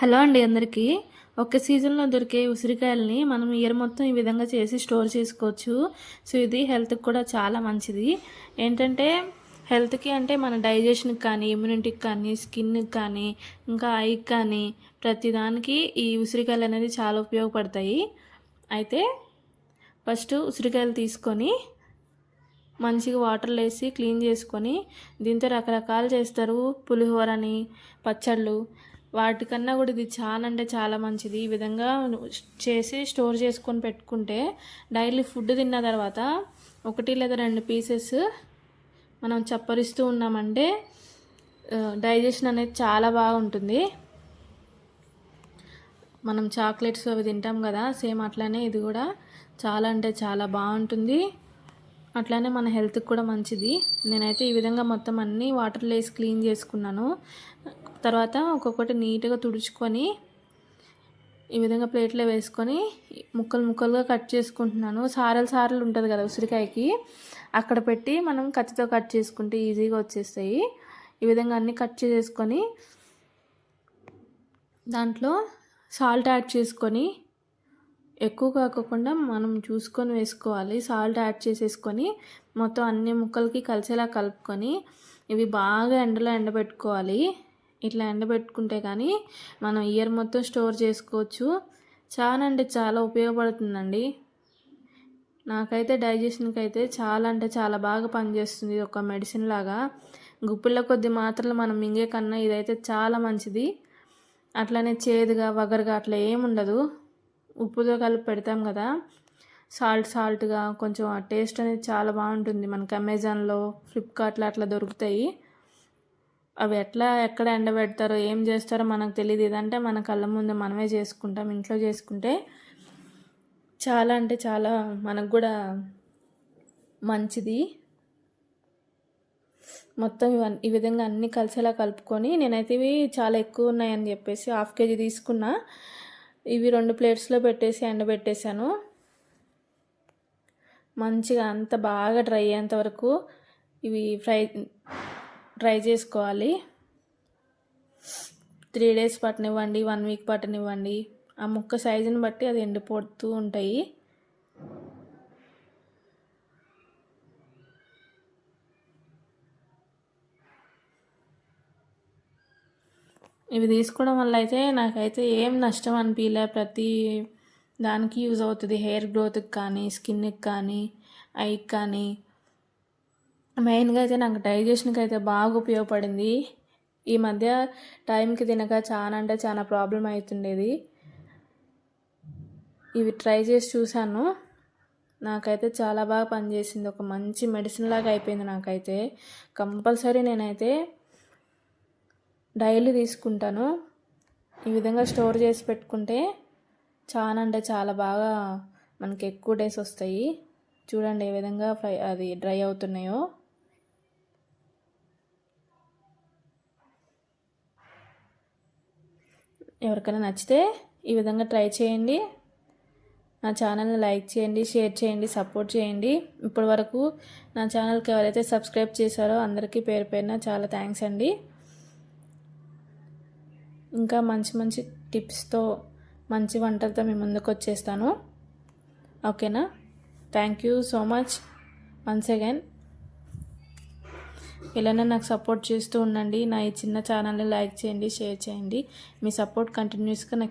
Hello అండి అందరికీ. ఒక సీజన్లో దొరికే ఉసిరికాయలని మనం ఇయర్ మొత్తం ఈ విధంగా చేసి స్టోర్ చేసుకోవచ్చు. సో ఇది హెల్త్కి కూడా చాలా మంచిది. ఏంటంటే హెల్త్కి అంటే మన డైజెషన్కి కానీ ఇమ్యూనిటీకి కానీ స్కిన్కి కానీ ఇంకా ఐకి కానీ ప్రతిదానికి ఈ ఉసిరికాయలు అనేది చాలా ఉపయోగపడతాయి. అయితే ఫస్ట్ ఉసిరికాయలు తీసుకొని మంచిగా వాటర్లో వేసి క్లీన్ చేసుకొని దీంతో రకరకాలు చేస్తారు. పులిహోరని పచ్చళ్ళు వాటికన్నా కూడా ఇది చాలా అంటే చాలా మంచిది. ఈ విధంగా చేసి స్టోర్ చేసుకొని పెట్టుకుంటే డైలీ ఫుడ్ తిన్న తర్వాత ఒకటి లేదా రెండు పీసెస్ మనం చప్పరిస్తూ ఉన్నామంటే డైజెషన్ అనేది చాలా బాగుంటుంది. మనం చాక్లెట్స్ అవి తింటాం కదా సేమ్ అట్లానే ఇది కూడా చాలా అంటే చాలా బాగుంటుంది. అట్లానే మన హెల్త్కి కూడా మంచిది. నేనైతే ఈ విధంగా మొత్తం అన్నీ వాటర్లో వేసి క్లీన్ చేసుకున్నాను. తర్వాత ఒక్కొక్కటి నీట్గా తుడుచుకొని ఈ విధంగా ప్లేట్లో వేసుకొని ముక్కలు ముక్కలుగా కట్ చేసుకుంటున్నాను. సారలు సారలు ఉంటుంది కదా ఉసిరికాయకి అక్కడ పెట్టి మనం కత్తితో కట్ చేసుకుంటే ఈజీగా వచ్చేస్తాయి. ఈ విధంగా అన్నీ కట్ చేసుకొని దాంట్లో సాల్ట్ యాడ్ చేసుకొని ఎక్కువ కాకుండా మనం చూసుకొని వేసుకోవాలి. సాల్ట్ యాడ్ చేసేసుకొని మొత్తం అన్ని ముక్కలకి కలిసేలా కలుపుకొని ఇవి బాగా ఎండలో ఎండబెట్టుకోవాలి. ఇట్లా ఎండబెట్టుకుంటే కానీ మనం ఇయర్ మొత్తం స్టోర్ చేసుకోవచ్చు. చాలా అంటే చాలా ఉపయోగపడుతుందండి. నాకైతే డైజెషన్కి అయితే చాలా అంటే చాలా బాగా పనిచేస్తుంది ఒక మెడిసిన్ లాగా. గుప్పిళ్ళ కొద్ది మాత్రలు మనం మింగే కన్నా ఇదైతే చాలా మంచిది. అట్లనే చేదుగా వగరుగా అట్లా ఏముండదు ఉప్పుతో కలిపి పెడతాం కదా. సాల్ట్ సాల్ట్గా కొంచెం ఆ టేస్ట్ అనేది చాలా బాగుంటుంది మనకి అమెజాన్లో ఫ్లిప్కార్ట్లో అట్లా దొరుకుతాయి. అవి ఎట్లా ఎక్కడ ఎండబెడతారో ఏం చేస్తారో మనకు తెలియదు ఇదంటే మన కళ్ళ ముందు మనమే చేసుకుంటాం ఇంట్లో చేసుకుంటే చాలా అంటే చాలా మనకు కూడా మంచిది. మొత్తం ఇవన్నీ ఈ విధంగా అన్నీ కలిసేలా కలుపుకొని నేనైతే ఇవి చాలా ఎక్కువ ఉన్నాయని చెప్పేసి హాఫ్ కేజీ తీసుకున్నా. ఇవి రెండు ప్లేట్స్లో పెట్టేసి ఎండబెట్టేశాను. మంచిగా అంత బాగా డ్రై అయ్యేంత వరకు ఇవి ఫ్రై ట్రై చేసుకోవాలి. త్రీ డేస్ పట్టనివ్వండి వన్ వీక్ పట్టనివ్వండి. ఆ ముక్క సైజుని బట్టి అది ఎండిపోతూ ఉంటాయి. ఇవి తీసుకోవడం వల్ల అయితే నాకైతే ఏం నష్టం అనిపించలే ప్రతి దానికి యూజ్ అవుతుంది. హెయిర్ గ్రోత్కి కానీ స్కిన్కి కానీ ఐకి కానీ. మెయిన్గా అయితే నాకు డైజెషన్కి అయితే బాగా ఉపయోగపడింది. ఈ మధ్య టైంకి తినక చాలా అంటే చాలా ప్రాబ్లం అవుతుండేది ఇవి ట్రై చేసి చూశాను. నాకైతే చాలా బాగా పనిచేసింది. ఒక మంచి మెడిసిన్ లాగా అయిపోయింది నాకైతే. కంపల్సరీ నేనైతే డైలీ తీసుకుంటాను. ఈ విధంగా స్టోర్ చేసి పెట్టుకుంటే చాలా అంటే చాలా బాగా మనకి ఎక్కువ డేస్ వస్తాయి. చూడండి ఏ విధంగా ఫ్రై అది డ్రై అవుతున్నాయో. ఎవరికైనా నచ్చితే ఈ విధంగా ట్రై చేయండి. నా ఛానల్ని లైక్ చేయండి షేర్ చేయండి సపోర్ట్ చేయండి. ఇప్పటి వరకు నా ఛానల్కి ఎవరైతే సబ్స్క్రైబ్ చేశారో అందరికీ పేరు పేరున చాలా థ్యాంక్స్ అండి. ఇంకా మంచి మంచి టిప్స్తో మంచి వంటలతో మీ ముందుకు వచ్చేస్తాను. ఓకేనా? Thank you so much. Once again. ఇలానే నాకు సపోర్ట్ చేస్తూ ఉండండి. నా ఈ చిన్న ఛానల్ని లైక్ చేయండి షేర్ చేయండి. మీ సపోర్ట్ కంటిన్యూస్గా నాకు